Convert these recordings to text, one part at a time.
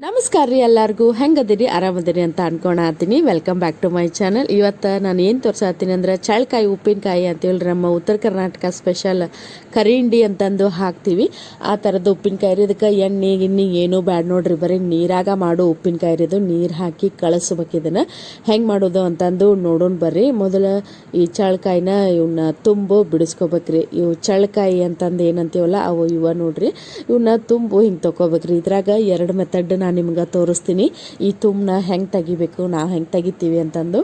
ನಮಸ್ಕಾರ ರೀ ಎಲ್ಲರಿಗೂ. ಹೆಂಗದಿರಿ? ಆರಾಮದಿರಿ ಅಂತ ಅನ್ಕೊಳತ್ತೀನಿ welcome back to my channel ಇವತ್ತು ನಾನು ಏನು ತೋರ್ಸಾತೀನಿ ಅಂದ್ರೆ ಚಳ್ಕಾಯಿ, ಉಪ್ಪಿನಕಾಯಿ ಅಂತೇಳಿ ನಮ್ಮ ಉತ್ತರ ಕರ್ನಾಟಕ ಸ್ಪೆಷಲ್ ಕರಿಂಡಿ ಅಂತಂದು ಹಾಕ್ತೀವಿ. ಆ ಥರದ್ದು ಉಪ್ಪಿನಕಾಯಿ ರೀ. ಇದಕ್ಕೆ ಎಣ್ಣೆ, ಗಿಣ್ಣೆ ಏನೂ ಬ್ಯಾಡ್ ನೋಡ್ರಿ. ಬರೀ ನೀರಾಗ ಮಾಡೋ ಉಪ್ಪಿನಕಾಯಿ ರೀ ಇದು. ನೀರು ಹಾಕಿ ಕಳಿಸ್ಬೇಕು ಇದನ್ನು. ಹೆಂಗೆ ಮಾಡೋದು ಅಂತಂದು ನೋಡೋಣ ಬರ್ರಿ. ಮೊದಲು ಈ ಚಳಕಾಯಿನ ಇವನ್ನ ತುಂಬು ಬಿಡಿಸ್ಕೋಬೇಕ್ರಿ ಇವು ಚಳ್ಳಕಾಯಿ ಅಂತಂದು ಏನಂತೀವಲ್ಲ, ಅವು ಇವ ನೋಡ್ರಿ. ಇವನ್ನ ತುಂಬು ಹಿಂಗೆ ತೊಗೋಬೇಕ್ರಿ ಇದ್ರಾಗ ಎರಡು ಮೆಥಡ್ ನಾನು ನಿಮ್ಗೆ ತೋರಿಸ್ತೀನಿ. ಈ ತುಂಬನ ಹೆಂಗೆ ತೆಗಿಬೇಕು, ನಾವು ಹೆಂಗೆ ತೆಗಿತೀವಿ ಅಂತಂದು.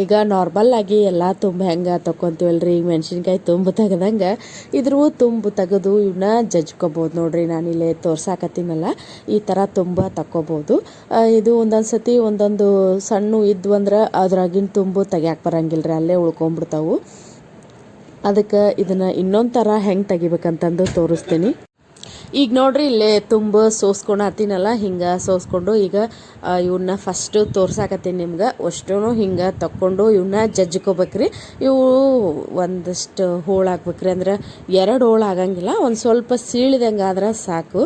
ಈಗ ನಾರ್ಮಲ್ ಆಗಿ ಎಲ್ಲ ತುಂಬ ಹೆಂಗೆ ತೊಗೊತೀವಲ್ರಿ ಈಗ ಮೆಣಸಿನ್ಕಾಯಿ ತುಂಬ ತೆಗೆದಂಗೆ ಇದ್ರೂ ತುಂಬು ತೆಗೆದು ಇವನ್ನ ಜಜ್ಕೋಬೋದು ನೋಡ್ರಿ. ಇಲ್ಲೇ ತೋರ್ಸಾಕತ್ತೀನಲ್ಲ, ಈ ಥರ ತುಂಬ ತಕ್ಕೋಬೋದು. ಇದು ಒಂದೊಂದು ಸತಿ ಒಂದೊಂದು ಸಣ್ಣ ಇದ್ವು ಅಂದ್ರೆ ಅದ್ರಾಗಿನ ತುಂಬು ತೆಗ್ಯಾಕೆ ಬರಂಗಿಲ್ಲ ರೀ ಅಲ್ಲೇ ಉಳ್ಕೊಂಬಿಡ್ತಾವು. ಅದಕ್ಕೆ ಇದನ್ನು ಇನ್ನೊಂದು ಥರ ಹೆಂಗೆ ತೆಗಿಬೇಕಂತಂದು ತೋರಿಸ್ತೀನಿ. ಈಗ ನೋಡ್ರಿ, ಇಲ್ಲೇ ತುಂಬ ಸೋಸ್ಕೊಂಡು ಹತ್ತೀನಲ್ಲ ಹಿಂಗೆ ಸೋಸ್ಕೊಂಡು ಈಗ ಇವನ್ನ ಫಸ್ಟು ತೋರ್ಸಾಕತ್ತೀನಿ ನಿಮ್ಗೆ. ಅಷ್ಟೂ ಹಿಂಗೆ ತಕ್ಕೊಂಡು ಇವನ್ನ ಜಜ್ಕೋಬೇಕ್ರಿ. ಇವು ಒಂದಷ್ಟು ಹೋಳು ಹಾಕ್ಬೇಕ್ರಿ ಅಂದ್ರೆ ಎರಡು ಹೋಳು ಆಗಂಗಿಲ್ಲ, ಒಂದು ಸ್ವಲ್ಪ ಸೀಳಿದಂಗೆ ಆದ್ರೆ ಸಾಕು.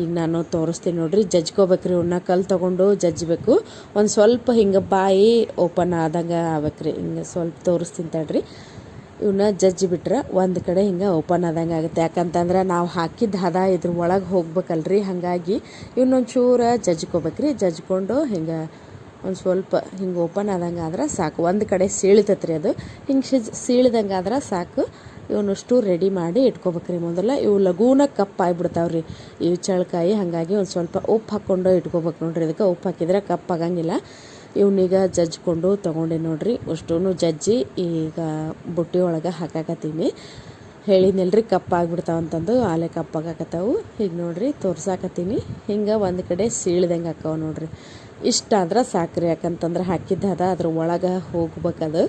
ಈಗ ನಾನು ತೋರಿಸ್ತೀನಿ ನೋಡ್ರಿ, ಜಜ್ಕೋಬೇಕ್ರಿ ಇವನ್ನ ಕಲ್ಲು ತೊಗೊಂಡು ಜಜ್ಜಬೇಕು. ಒಂದು ಸ್ವಲ್ಪ ಹಿಂಗೆ ಬಾಯಿ ಓಪನ್ ಆದಂಗೆ ಆಗ್ಬೇಕ್ರಿ. ಹಿಂಗೆ ಸ್ವಲ್ಪ ತೋರಿಸ್ತೀನಿ ತಡ್ರಿ. ಇವನ್ನ ಜಜ್ಜಿ ಬಿಟ್ರೆ ಒಂದು ಕಡೆ ಹಿಂಗೆ ಓಪನ್ ಆದಂಗೆ ಆಗುತ್ತೆ. ಯಾಕಂತಂದ್ರೆ ನಾವು ಹಾಕಿದ ಹದ ಇದ್ರ ಒಳಗೆ ಹೋಗ್ಬೇಕಲ್ರಿ? ಹಾಗಾಗಿ ಇವನ್ನೊಂಚೂರು ಜಜ್ಕೋಬೇಕ್ರಿ. ಜಜ್ಕೊಂಡು ಹಿಂಗೆ ಒಂದು ಸ್ವಲ್ಪ ಹಿಂಗೆ ಓಪನ್ ಆದಂಗೆ ಆದ್ರೆ ಸಾಕು. ಒಂದು ಕಡೆ ಸೀಳಿತೈತ್ರಿ ಅದು. ಹಿಂಗೆ ಸಿಜ್ ಸೀಳ್ದಂಗೆ ಆದ್ರೆ ಸಾಕು. ಇವನಷ್ಟು ರೆಡಿ ಮಾಡಿ ಇಟ್ಕೋಬೇಕ್ರಿ ಮೊದಲ. ಇವು ಲಘೂನ ಕಪ್ ಆಗಿಬಿಡ್ತಾವ್ರಿ. ಇವು ಚಳಕಾಯಿ, ಹಾಗಾಗಿ ಒಂದು ಸ್ವಲ್ಪ ಉಪ್ಪು ಹಾಕ್ಕೊಂಡು ಇಟ್ಕೋಬೇಕು ನೋಡ್ರಿ. ಇದಕ್ಕೆ ಉಪ್ಪು ಹಾಕಿದ್ರೆ ಕಪ್ ಆಗಂಗಿಲ್ಲ. ಇವನೀಗ ಜಜ್ಜಿಕೊಂಡು ತೊಗೊಂಡೆ ನೋಡಿರಿ. ಅಷ್ಟೂ ಜಜ್ಜಿ ಈಗ ಬುಟ್ಟಿ ಒಳಗೆ ಹಾಕಾಕತ್ತೀನಿ. ಹೇಳಿದ್ನಲ್ರಿ ಕಪ್ ಆಗ್ಬಿಡ್ತಾವ ಅಂತಂದು ಆಲೆ ಕಪ್ಪಾಗಾಕತ್ತಾವು ಈಗ ನೋಡಿರಿ ತೋರ್ಸಾಕತ್ತೀನಿ. ಹಿಂಗೆ ಒಂದು ಕಡೆ ಸೀಳ್ದಂಗೆ ಹಾಕಾವ ನೋಡ್ರಿ. ಇಷ್ಟ ಆದ್ರೆ ಸಾಕ್ರಿ, ಯಾಕಂತಂದ್ರೆ ಹಾಕಿದ್ದಾದ ಅದ್ರ ಒಳಗೆ ಹೋಗ್ಬೇಕದು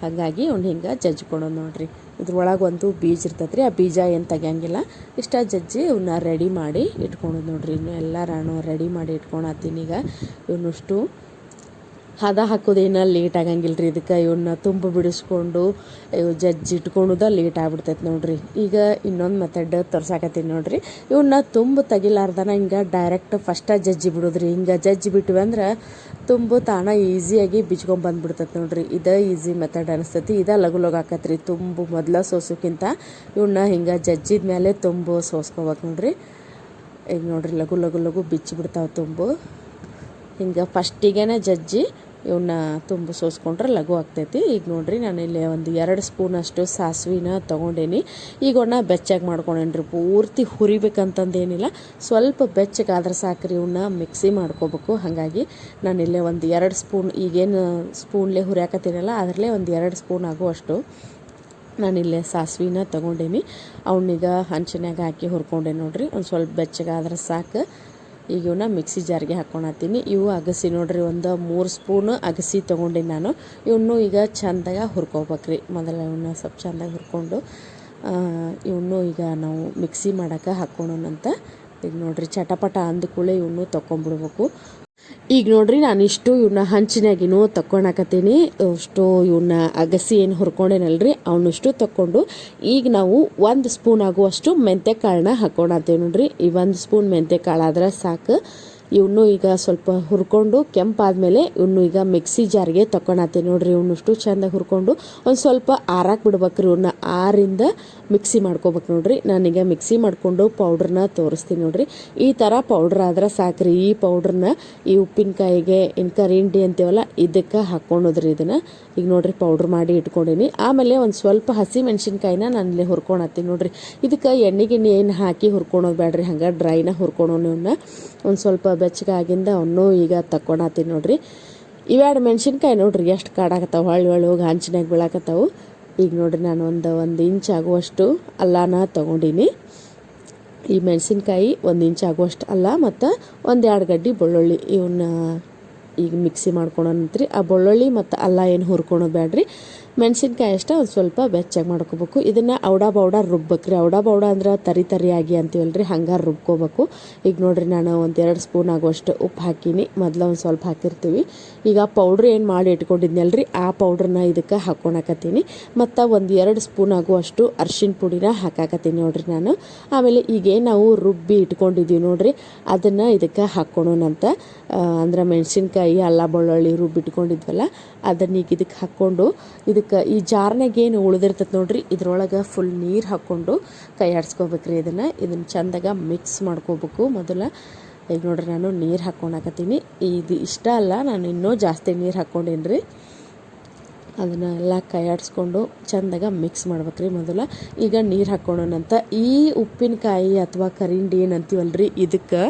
ಹಾಗಾಗಿ ಅವ್ನು ಹಿಂಗೆ ಜಜ್ಜಿಕೊಡೋದು ನೋಡ್ರಿ. ಇದ್ರೊಳಗೆ ಒಂದು ಬೀಜ ಇರ್ತೈತ್ರಿ, ಆ ಬೀಜ ಏನು ತೆಗಿಯಂಗಿಲ್ಲ. ಇಷ್ಟ ಜಜ್ಜಿ ಇವನ್ನ ರೆಡಿ ಮಾಡಿ ಇಟ್ಕೊಳೋದು ನೋಡ್ರಿ. ಇನ್ನು ಎಲ್ಲ ರಾಣು ರೆಡಿ ಮಾಡಿ ಇಟ್ಕೊಳತ್ತೀನಿ ಈಗ. ಇವನಷ್ಟು ಹದ ಹಾಕೋದೇನ ಲೇಟ್ ಆಗಂಗಿಲ್ಲ ಇದಕ್ಕೆ ಇವನ್ನ ತುಂಬ ಬಿಡಿಸ್ಕೊಂಡು ಜಜ್ಜಿ ಇಟ್ಕೊಳುದ ಲೇಟ್ ಆಗ್ಬಿಡ್ತೈತೆ ನೋಡ್ರಿ. ಈಗ ಇನ್ನೊಂದು ಮೆಥಡ್ ತೋರ್ಸಾಕತ್ತೀನಿ ನೋಡ್ರಿ. ಇವನ್ನ ತುಂಬ ತೆಗಿಲಾರ್ದನ ಹಿಂಗೆ ಡೈರೆಕ್ಟ್ ಫಸ್ಟ ಜಜ್ಜಿ ಬಿಡೋದ್ರಿ. ಹಿಂಗೆ ಜಜ್ಜಿ ಬಿಟ್ವಿ ಅಂದ್ರೆ ತುಂಬು ತಾಣ ಈಸಿಯಾಗಿ ಬಿಚ್ಕೊಂಡ್ ಬಂದ್ಬಿಡ್ತೈತೆ ನೋಡ್ರಿ. ಇದು ಈಸಿ ಮೆಥಡ್ ಅನಿಸ್ತೈತಿ. ಇದ ಲಗು ಲಗು ಆಕತ್ರಿ. ತುಂಬು ಮೊದಲ ಸೋಸೋಕ್ಕಿಂತ ಇವನ್ನ ಹಿಂಗೆ ಜಜ್ಜಿದ ಮೇಲೆ ತುಂಬು ಸೋಸ್ಕೋಬೇಕು ನೋಡ್ರಿ. ಈಗ ನೋಡ್ರಿ ಲಗು ಲಗು ಲಗು ಬಿಚ್ಚಿ ಬಿಡ್ತಾವೆ ತುಂಬು. ಹಿಂಗೆ ಫಸ್ಟಿಗೆ ಜಜ್ಜಿ ಇವನ್ನ ತುಂಬ ಸೋಸ್ಕೊಂಡ್ರೆ ಲಘು ಆಗ್ತೈತಿ. ಈಗ ನೋಡಿರಿ ನಾನು ಇಲ್ಲಿ ಒಂದು ಎರಡು ಸ್ಪೂನಷ್ಟು ಸಾಸಿವೆನ ತೊಗೊಂಡೇನಿ. ಈಗ ಒಣ ಬೆಚ್ಚಗೆ ಮಾಡ್ಕೊಂಡೇನ್ರಿ. ಪೂರ್ತಿ ಹುರಿಬೇಕಂತಂದೇನಿಲ್ಲ. ಸ್ವಲ್ಪ ಬೆಚ್ಚಗಾದ್ರೆ ಸಾಕ್ರಿ ಇವನ್ನ ಮಿಕ್ಸಿ ಮಾಡ್ಕೋಬೇಕು. ಹಾಗಾಗಿ ನಾನು ಇಲ್ಲೇ ಒಂದು ಎರಡು ಸ್ಪೂನ್ ಈಗೇನು ಸ್ಪೂನ್ಲೆ ಹುರಿಯಾಕತ್ತೀನಲ್ಲ, ಅದರಲ್ಲೇ ಒಂದು ಎರಡು ಸ್ಪೂನ್ ಆಗುವಷ್ಟು ನಾನಿಲ್ಲೇ ಸಾಸ್ವಿನ ತೊಗೊಂಡೇನಿ. ಅವನ್ನೀಗ ಹಂಚಿನಾಗ ಹಾಕಿ ಹುರ್ಕೊಂಡೆ ನೋಡ್ರಿ. ಒಂದು ಸ್ವಲ್ಪ ಬೆಚ್ಚಗಾದ್ರೆ ಸಾಕು. ಈಗ ಇವನ್ನ ಮಿಕ್ಸಿ ಜಾರ್ಗೆ ಹಾಕ್ಕೊಳತ್ತೀನಿ ಇವು ಅಗಸಿ ನೋಡ್ರಿ, ಒಂದು ಮೂರು ಸ್ಪೂನ್ ಅಗಸಿ ತೊಗೊಂಡಿನಿ ನಾನು. ಇವನ್ನು ಈಗ ಚಂದಾಗ ಹುರ್ಕೋಬೇಕ್ರಿ. ಮೊದಲ ಇವನ್ನ ಸ್ವಲ್ಪ ಚಂದಾಗಿ ಹುರ್ಕೊಂಡು ಇವನ್ನು ಈಗ ನಾವು ಮಿಕ್ಸಿ ಮಾಡೋಕೆ ಹಾಕ್ಕೊಳೋಣಂತ ಈಗ ನೋಡ್ರಿ, ಚಟಪಟ ಅಂದ ಕೂಡಲೇ ಇವನ್ನು ತೊಗೊಂಬಿಡ್ಬೇಕು ಈಗ ನೋಡ್ರಿ, ನಾನು ಇಷ್ಟು ಇವನ್ನ ಹಂಚಿನಾಗಿನೂ ತಕ್ಕೊಳಕತ್ತೀನಿ ಅಷ್ಟು ಇವನ್ನ ಅಗಸಿ ಏನು ಹುರ್ಕೊಂಡೇನಲ್ರಿ, ಅವನಷ್ಟು ತಕ್ಕೊಂಡು ಈಗ ನಾವು ಒಂದು ಸ್ಪೂನ್ ಆಗುವಷ್ಟು ಮೆಂತ್ಯ ಕಾಳನ್ನ ಹಾಕ್ಕೊಳತ್ತೀವಿ ನೋಡ್ರಿ. ಈ ಒಂದು ಸ್ಪೂನ್ ಮೆಂತ್ಯ ಕಾಳು ಆದ್ರೆ ಸಾಕು. ಇವನು ಈಗ ಸ್ವಲ್ಪ ಹುರ್ಕೊಂಡು ಕೆಂಪಾದಮೇಲೆ ಇವನು ಈಗ ಮಿಕ್ಸಿ ಜಾರ್ಗೆ ತಕ್ಕೊಳತ್ತೀನಿ ನೋಡ್ರಿ, ಇವನಷ್ಟು ಚೆಂದ ಹುರ್ಕೊಂಡು ಒಂದು ಸ್ವಲ್ಪ ಆರಾಕ್ ಬಿಡ್ಬೇಕ್ರಿ ಇವನ್ನ ಆರಿಂದ ಮಿಕ್ಸಿ ಮಾಡ್ಕೋಬೇಕು ನೋಡ್ರಿ. ನಾನೀಗ ಮಿಕ್ಸಿ ಮಾಡಿಕೊಂಡು ಪೌಡ್ರನ್ನ ತೋರಿಸ್ತೀನಿ ನೋಡ್ರಿ. ಈ ಥರ ಪೌಡ್ರ್ ಆದ್ರೆ ಸಾಕ್ರಿ. ಈ ಪೌಡ್ರನ್ನ ಈ ಉಪ್ಪಿನಕಾಯಿಗೆ ಇನ್ನು ಕರಿಂಡಿ ಅಂತೀವಲ್ಲ, ಇದಕ್ಕೆ ಹಾಕ್ಕೊಂಡೋದ್ರಿ ಇದನ್ನು. ಈಗ ನೋಡ್ರಿ, ಪೌಡ್ರ್ ಮಾಡಿ ಇಟ್ಕೊಂಡೀನಿ. ಆಮೇಲೆ ಒಂದು ಸ್ವಲ್ಪ ಹಸಿ ಮೆಣಸಿನ್ಕಾಯಿನ ನಾನು ಇಲ್ಲಿ ಹುರ್ಕೊಳತ್ತೀನಿ ನೋಡ್ರಿ. ಇದಕ್ಕೆ ಎಣ್ಣೆ ಗಿಣ್ಣೆ ಏನು ಹಾಕಿ ಹುರ್ಕೊಳೋದು ಬೇಡ್ರಿ ಹಂಗೆ ಡ್ರೈನ ಹುರ್ಕೊಳೋನವನ್ನ ಒಂದು ಸ್ವಲ್ಪ ಬೆಚ್ಚಗಾಗಿಂದ ಅವನು ಈಗ ತಕ್ಕೊಳತ್ತೀನಿ ನೋಡ್ರಿ. ಇವೆರಡು ಮೆಣಸಿನ್ಕಾಯಿ ನೋಡ್ರಿ, ಎಷ್ಟು ಕಾಡಾಕತ್ತಾವ ಹೊಳ್ಳಿ ಹೊಳ್ಳಿ ಹೋಗಿ ಹಂಚಿನಾಗ ಬೀಳಾಕತ್ತಾವು. ಈಗ ನೋಡ್ರಿ ನಾನು ಒಂದು ಒಂದು ಇಂಚ್ ಆಗುವಷ್ಟು ಅಲ್ಲಾನ ತೊಗೊಂಡೀನಿ. ಈ ಮೆಣಸಿನ್ಕಾಯಿ ಒಂದು ಇಂಚ್ ಆಗುವಷ್ಟು ಅಲ್ಲ, ಮತ್ತು ಒಂದು ಎರಡು ಗಡ್ಡಿ ಬೆಳ್ಳುಳ್ಳಿ ಇವನ್ನ ಈಗ ಮಿಕ್ಸಿ ಮಾಡ್ಕೊಳೋಣಂತ್ರಿ. ಆ ಬೆಳ್ಳುಳ್ಳಿ ಮತ್ತು ಅಲ್ಲ ಏನು ಹುರ್ಕೊಳೋದು ಬೇಡ್ರಿ ಮೆಣಸಿನ್ಕಾಯಿ ಅಷ್ಟೇ ಒಂದು ಸ್ವಲ್ಪ ಬೆಚ್ಚಗೆ ಮಾಡ್ಕೋಬೇಕು. ಇದನ್ನು ಔಡ ಬೌಡ ರುಬ್ಬೇಕ್ರಿ. ಔಡ ಬೌಡ ಅಂದ್ರೆ ತರಿ ತರಿಯಾಗಿ ಅಂತೀವಲ್ರಿ, ಹಂಗಾರೆ ರುಬ್ಕೋಬೇಕು. ಈಗ ನೋಡಿರಿ ನಾನು ಒಂದು ಎರಡು ಸ್ಪೂನ್ ಆಗುವಷ್ಟು ಉಪ್ಪು ಹಾಕೀನಿ. ಮೊದಲು ಒಂದು ಸ್ವಲ್ಪ ಹಾಕಿರ್ತೀವಿ. ಈಗ ಪೌಡ್ರ್ ಏನು ಮಾಡಿ ಇಟ್ಕೊಂಡಿದ್ನಲ್ರಿ, ಆ ಪೌಡ್ರನ್ನ ಇದಕ್ಕೆ ಹಾಕ್ಕೊಳಕತ್ತೀನಿ ಮತ್ತು ಒಂದು ಎರಡು ಸ್ಪೂನ್ ಆಗುವಷ್ಟು ಅರ್ಶಿನ ಪುಡಿನ ಹಾಕಾಕತ್ತೀನಿ ನೋಡಿರಿ ನಾನು. ಆಮೇಲೆ ಈಗೇನು ನಾವು ರುಬ್ಬಿ ಇಟ್ಕೊಂಡಿದ್ದೀವಿ ನೋಡಿರಿ, ಅದನ್ನು ಇದಕ್ಕೆ ಹಾಕ್ಕೊಳೋಣಂತ ಅಂದ್ರೆ ಮೆಣಸಿನ್ಕಾಯಿ, ಅಲ್ಲ ಬೆಳ್ಳುಳ್ಳಿ ರುಬ್ಬಿಟ್ಕೊಂಡಿದ್ವಲ್ಲ, ಅದನ್ನ ಈಗ ಇದಕ್ಕೆ ಹಾಕ್ಕೊಂಡು ಇದಕ್ಕೆ ಈ ಜಾರ್ನಾಗ ಏನು ಉಳಿದಿರ್ತೈತೆ ನೋಡ್ರಿ, ಇದ್ರೊಳಗೆ ಫುಲ್ ನೀರು ಹಾಕ್ಕೊಂಡು ಕೈ ಆಡಿಸ್ಕೋಬೇಕ್ರಿ ಇದನ್ನು. ಇದನ್ನು ಚಂದಾಗ ಮಿಕ್ಸ್ ಮಾಡ್ಕೋಬೇಕು. ಮೊದಲು ಈಗ ನೋಡ್ರಿ ನಾನು ನೀರು ಹಾಕ್ಕೊಳಕತ್ತೀನಿ ಇದು ಇಷ್ಟ ಅಲ್ಲ, ನಾನು ಇನ್ನೂ ಜಾಸ್ತಿ ನೀರು ಹಾಕ್ಕೊಂಡೇನಿ ರೀ ಅದನ್ನೆಲ್ಲ ಕೈ ಆಡಿಸ್ಕೊಂಡು ಚಂದಾಗ ಮಿಕ್ಸ್ ಮಾಡ್ಬೇಕ್ರಿ ಮೊದಲು. ಈಗ ನೀರು ಹಾಕ್ಕೊಳ್ಳೋಣಂತ ಈ ಉಪ್ಪಿನಕಾಯಿ ಅಥವಾ ಕರಿಂಡಿ ಏನು ಅಂತೀವಲ್ರಿ ಇದಕ್ಕೆ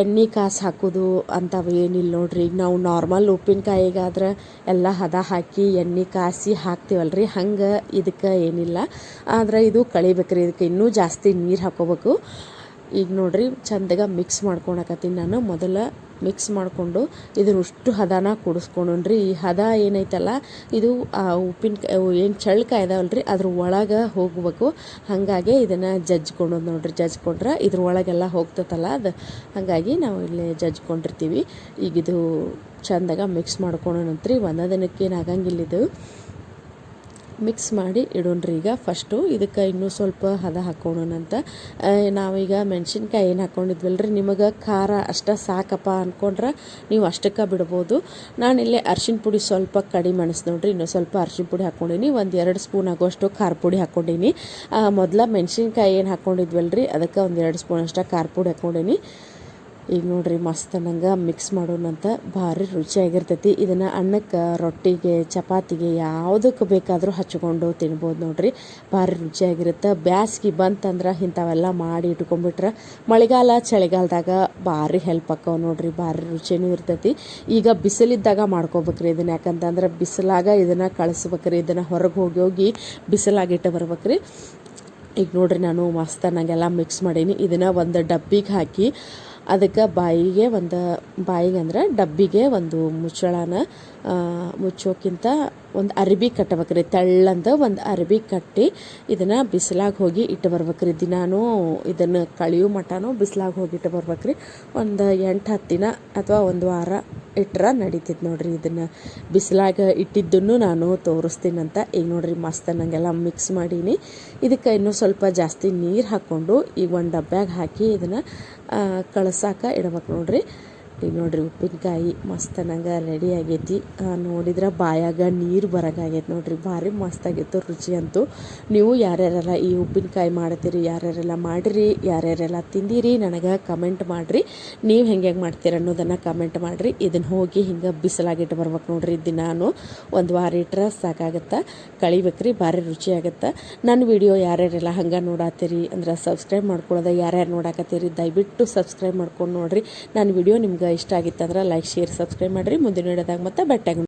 ಎಣ್ಣೆ ಕಾಸು ಹಾಕೋದು ಅಂಥವು ಏನಿಲ್ಲ ನೋಡ್ರಿ. ಈಗ ನಾವು ನಾರ್ಮಲ್ ಉಪ್ಪಿನಕಾಯಿಗಾದ್ರೆ ಎಲ್ಲ ಹದ ಹಾಕಿ ಎಣ್ಣೆ ಕಾಸಿ ಹಾಕ್ತೀವಲ್ರಿ. ಹಂಗೆ ಇದಕ್ಕೆ ಏನಿಲ್ಲ. ಆದ್ರೆ ಇದು ಕಳಿಬೇಕ್ರಿ, ಇದಕ್ಕೆ ಇನ್ನೂ ಜಾಸ್ತಿ ನೀರು ಹಾಕೋಬೇಕು. ಈಗ ನೋಡ್ರಿ, ಚಂದಾಗ ಮಿಕ್ಸ್ ಮಾಡ್ಕೊಳಕತ್ತೀನಿ ನಾನು. ಮೊದಲ ಮಿಕ್ಸ್ ಮಾಡಿಕೊಂಡು ಇದನ್ನ ಅಷ್ಟು ಹದನ ರೀ ಈ ಹದ ಏನೈತಲ್ಲ, ಇದು ಆ ಉಪ್ಪಿನಕಾಯಿ ಏನು ಚಳ್ಳಕಾಯಿ ಇದಾವಲ್ರಿ ಅದ್ರ ಒಳಗೆ ಹೋಗಬೇಕು. ಹಾಗಾಗಿ ಇದನ್ನು ಜಜ್ಜಿಕೊಂಡು ನೋಡ್ರಿ, ಜಜ್ಕೊಂಡ್ರೆ ಇದ್ರ ಒಳಗೆಲ್ಲ ಹೋಗ್ತತಲ್ಲ ಅದು. ಹಾಗಾಗಿ ನಾವು ಇಲ್ಲಿ ಜಜ್ಕೊಂಡಿರ್ತೀವಿ. ಈಗ ಇದು ಚಂದಾಗ ಮಿಕ್ಸ್ ಮಾಡ್ಕೊಳೋಣಂತ್ರಿ ಒಂದೇ ದಿನಕ್ಕೆ ಏನು ಆಗಂಗಿಲ್ಲ ಇದು. ಮಿಕ್ಸ್ ಮಾಡಿ ಇಡೋಣ್ರಿ ಈಗ. ಫಸ್ಟು ಇದಕ್ಕೆ ಇನ್ನೂ ಸ್ವಲ್ಪ ಹದ ಹಾಕ್ಕೊಳೋಣಂತ ನಾವೀಗ ಮೆಣಸಿನ್ಕಾಯಿ ಏನು ಹಾಕ್ಕೊಂಡಿದ್ವಲ್ರಿ ನಿಮಗೆ ಖಾರ ಅಷ್ಟ ಸಾಕಪ್ಪ ಅಂದ್ಕೊಂಡ್ರೆ ನೀವು ಅಷ್ಟಕ್ಕೆ ಬಿಡ್ಬೋದು. ನಾನಿಲ್ಲಿ ಅರ್ಶಿನ ಪುಡಿ ಸ್ವಲ್ಪ ಕಡಿಮೆ ಅನಿಸ್ ನೋಡ್ರಿ, ಇನ್ನೂ ಸ್ವಲ್ಪ ಅರ್ಶಿನ ಪುಡಿ ಹಾಕ್ಕೊಂಡೀನಿ ಒಂದು ಎರಡು ಸ್ಪೂನ್ ಆಗುವಷ್ಟು ಖಾರ ಪುಡಿ ಹಾಕ್ಕೊಂಡೀನಿ ಮೊದಲ ಮೆಣಸಿನ್ಕಾಯಿ ಏನು ಹಾಕ್ಕೊಂಡಿದ್ವಲ್ರಿ ಅದಕ್ಕೆ ಒಂದು ಎರಡು ಸ್ಪೂನ್ ಅಷ್ಟ ಖಾರ ಪುಡಿ ಹಾಕ್ಕೊಂಡೀನಿ ಈಗ ನೋಡ್ರಿ ಮಸ್ತ್ ನಂಗೆ ಮಿಕ್ಸ್ ಮಾಡೋಣಂತ ಭಾರಿ ರುಚಿಯಾಗಿರ್ತೈತಿ. ಇದನ್ನು ಅನ್ನಕ್ಕೆ, ರೊಟ್ಟಿಗೆ, ಚಪಾತಿಗೆ ಯಾವುದಕ್ಕೆ ಬೇಕಾದರೂ ಹಚ್ಕೊಂಡು ತಿನ್ಬೋದು ನೋಡ್ರಿ. ಭಾರಿ ರುಚಿಯಾಗಿರುತ್ತೆ. ಬ್ಯಾಸ್ಗೆ ಬಂತಂದ್ರೆ ಇಂಥವೆಲ್ಲ ಮಾಡಿ ಇಟ್ಕೊಂಡ್ಬಿಟ್ರೆ ಮಳೆಗಾಲ, ಚಳಿಗಾಲದಾಗ ಭಾರಿ ಹೆಲ್ಪ್ ಆಕ್ಕವ ನೋಡ್ರಿ. ಭಾರಿ ರುಚಿನೂ ಇರ್ತೈತಿ. ಈಗ ಬಿಸಿಲಿದ್ದಾಗ ಮಾಡ್ಕೋಬೇಕ್ರಿ ಇದನ್ನ. ಯಾಕಂತಂದ್ರೆ ಬಿಸಿಲಾಗ ಇದನ್ನು ಕಳಿಸ್ಬೇಕ್ರಿ. ಇದನ್ನು ಹೊರಗೆ ಹೋಗಿ ಹೋಗಿ ಬಿಸಿಲಾಗಿಟ್ಟು ಬರ್ಬೇಕ್ರಿ. ಈಗ ನೋಡ್ರಿ ನಾನು ಮಸ್ತ್ ಅನ್ನಂಗೆಲ್ಲ ಮಿಕ್ಸ್ ಮಾಡೀನಿ. ಇದನ್ನು ಒಂದು ಡಬ್ಬಿಗೆ ಹಾಕಿ ಅದಕ್ಕೆ ಬಾಯಿಗೆ ಒಂದು, ಬಾಯಿಗೆ ಅಂದ್ರೆ ಡಬ್ಬಿಗೆ ಒಂದು ಮುಚ್ಚಳನ ಮುಚ್ಚೋಕ್ಕಿಂತ ಒಂದು ಅರಿಬಿ ಕಟ್ಟಬೇಕ್ರಿ. ತೆಳ್ಳಂದ ಒಂದು ಅರಿಬಿ ಕಟ್ಟಿ ಇದನ್ನು ಬಿಸಿಲಾಗಿ ಹೋಗಿ ಇಟ್ಟು ಬರ್ಬೇಕ್ರಿ. ದಿನಾನು ಇದನ್ನು ಕಳಿಯೋ ಮಟನೂ ಬಿಸಿಲಾಗಿ ಹೋಗಿ ಇಟ್ಟು ಬರ್ಬೇಕ್ರಿ. ಒಂದು ಎಂಟು, ಹತ್ತು ದಿನ ಅಥವಾ ಒಂದು ವಾರ ಇಟ್ರೆ ನಡೀತಿತ್ತು ನೋಡ್ರಿ ಇದನ್ನು ಬಿಸಿಲಾಗ ಇಟ್ಟಿದ್ದನ್ನು ನಾನು ತೋರಿಸ್ತೀನಂತ. ಈಗ ನೋಡ್ರಿ ಮಸ್ತ್ ನಂಗೆಲ್ಲ ಮಿಕ್ಸ್ ಮಾಡೀನಿ. ಇದಕ್ಕೆ ಇನ್ನೂ ಸ್ವಲ್ಪ ಜಾಸ್ತಿ ನೀರು ಹಾಕ್ಕೊಂಡು ಈಗ ಒಂದು ಡಬ್ಬ್ಯಾಗ ಹಾಕಿ ಇದನ್ನು ಕಳ್ಸಾಕ ಇಡ್ಬೇಕು ನೋಡ್ರಿ. ಈಗ ನೋಡ್ರಿ ಉಪ್ಪಿನಕಾಯಿ ಮಸ್ತ್ ನಂಗೆ ರೆಡಿ ಆಗೈತಿ. ನೋಡಿದ್ರೆ ಬಾಯಾಗ ನೀರು ಬರೋಕ್ಕಾಗೈತೆ ನೋಡ್ರಿ. ಭಾರಿ ಮಸ್ತಾಗಿತ್ತು ರುಚಿ ಅಂತೂ. ನೀವು ಯಾರ್ಯಾರೆಲ್ಲ ಈ ಉಪ್ಪಿನಕಾಯಿ ಮಾಡ್ತೀರಿ, ಯಾರ್ಯಾರೆಲ್ಲ ಮಾಡಿರಿ, ಯಾರ್ಯಾರೆಲ್ಲ ತಿಂದಿರಿ, ನನಗೆ ಕಮೆಂಟ್ ಮಾಡಿರಿ. ನೀವು ಹೆಂಗೆ ಹೆಂಗೆ ಮಾಡ್ತೀರ ಅನ್ನೋದನ್ನು ಕಮೆಂಟ್ ಮಾಡಿರಿ. ಇದನ್ನು ಹೋಗಿ ಹಿಂಗೆ ಬಿಸಿಲಾಗಿಟ್ಟು ಬರ್ಬೇಕು ನೋಡ್ರಿ ದಿನಾನು. ಒಂದು ವಾರ ಇಟ್ರೆ ಸಾಕಾಗತ್ತೆ, ಕಳಿಬೇಕ್ರಿ, ಭಾರಿ ರುಚಿ ಆಗುತ್ತೆ. ನನ್ನ ವಿಡಿಯೋ ಯಾರ್ಯಾರೆಲ್ಲ ಹಂಗೆ ನೋಡತ್ತೀರಿ ಅಂದ್ರೆ ಸಬ್ಸ್ಕ್ರೈಬ್ ಮಾಡ್ಕೊಳ್ಳೋದ ಯಾರ್ಯಾರು ನೋಡಾಕತ್ತೀರಿ, ದಯವಿಟ್ಟು ಸಬ್ಸ್ಕ್ರೈಬ್ ಮಾಡ್ಕೊಂಡು ನೋಡಿರಿ. ನನ್ನ ವಿಡಿಯೋ ನಿಮ್ಗೆ ಇಷ್ಟ ಆಗಿತ್ತಂದ್ರೆ ಲೈಕ್ ಶೇರ್ ಸಬ್ಸ್ಕ್ರೈಬ್ ಮಾಡಿರಿ. ಮುಂದಿನ ವಿಡಿಯೋದಾಗ ಮತ್ತೆ ಬೆಟ್ಟಾಗ